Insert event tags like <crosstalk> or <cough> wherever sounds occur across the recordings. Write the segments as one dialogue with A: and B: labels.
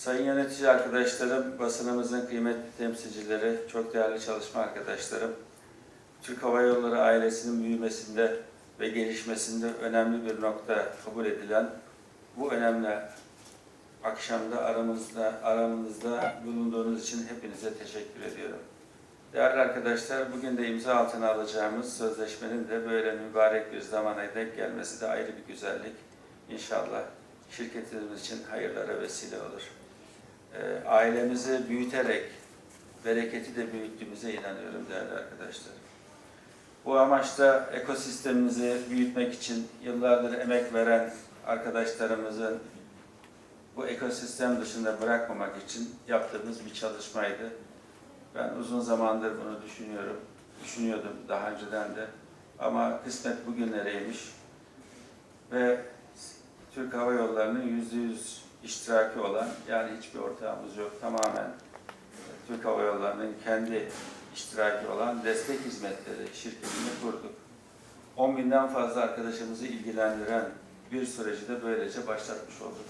A: Sayın yönetici arkadaşlarım, basınımızın kıymetli temsilcileri, çok değerli çalışma arkadaşlarım, Türk Hava Yolları ailesinin büyümesinde ve gelişmesinde önemli bir nokta kabul edilen bu önemli akşamda aramızda aramızda bulunduğunuz için hepinize teşekkür ediyorum. Değerli arkadaşlar, bugün de imza altına alacağımız sözleşmenin de böyle mübarek bir zamana denk gelmesi de ayrı bir güzellik. İnşallah şirketimiz için hayırlara vesile olur. Ailemizi büyüterek bereketi de büyüttüğümüze inanıyorum değerli arkadaşlar. Bu amaçta ekosistemimizi büyütmek için yıllardır emek veren arkadaşlarımızın bu ekosistem dışında bırakmamak için yaptığımız bir çalışmaydı. Ben uzun zamandır bunu düşünüyorum, düşünüyordum daha önceden de. Ama kısmet bugünlereymiş. Ve Türk Hava Yolları'nın yüzde yüz iştiraki olan, yani hiçbir ortağımız yok, tamamen Türk Hava Yolları'nın kendi iştiraki olan destek hizmetleri şirketini kurduk. 10 binden fazla arkadaşımızı ilgilendiren bir süreci de böylece başlatmış olduk.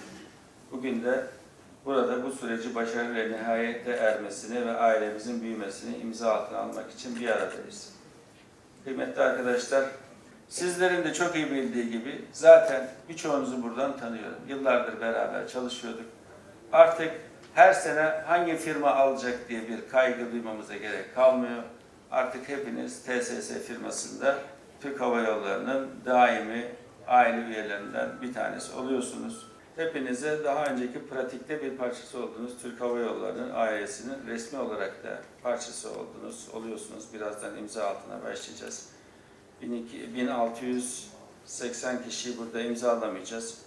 A: Bugün de burada bu süreci başarıyla nihayette ermesini ve ailemizin büyümesini imza altına almak için bir aradayız. Kıymetli arkadaşlar, sizlerin de çok iyi bildiği gibi zaten birçoğunuzu buradan tanıyorum. Yıllardır beraber çalışıyorduk. Artık her sene hangi firma alacak diye bir kaygı duymamıza gerek kalmıyor. Artık hepiniz TSS firmasında Türk Hava Yolları'nın daimi aile üyelerinden bir tanesi oluyorsunuz. Hepinize daha önceki pratikte bir parçası oldunuz. Türk Hava Yolları'nın ailesinin resmi olarak da parçası oldunuz, oluyorsunuz. Birazdan imza altına başlayacağız. 1200 1680 kişiyi burada imzalamayacağız.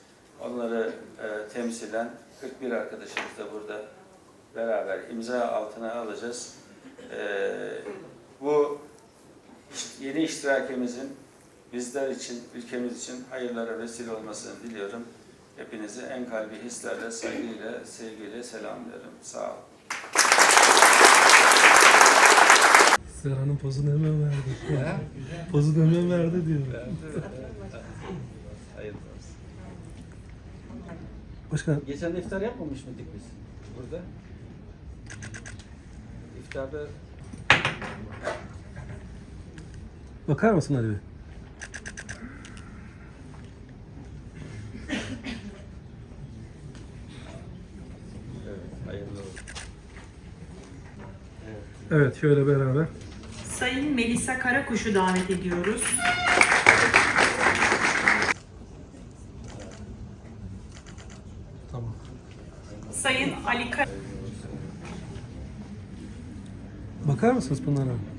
A: Onları e, temsilen 41 arkadaşımız da burada beraber imza altına alacağız. E, bu yeni iştirakimizin bizler için, ülkemiz için hayırlara vesile olmasını diliyorum. Hepinizi en kalbi hislerle, saygıyla, sevgiyle selamlıyorum. Sağ olun.
B: Serhan'ın pozunu hemen verdi. <laughs> pozunu hemen verdi diyor.
A: Hayırlı olsun.
B: Başkan
A: Geçen iftar yapmamış mıydık biz burada? İftarda
B: bakar mısın Ali Bey?
A: evet, hayırlı olsun.
B: Evet şöyle beraber.
C: Sayın Melisa Karakuş'u davet ediyoruz.
B: Tamam.
C: Sayın Ali Kar
B: Bakar mısınız Pınar abi?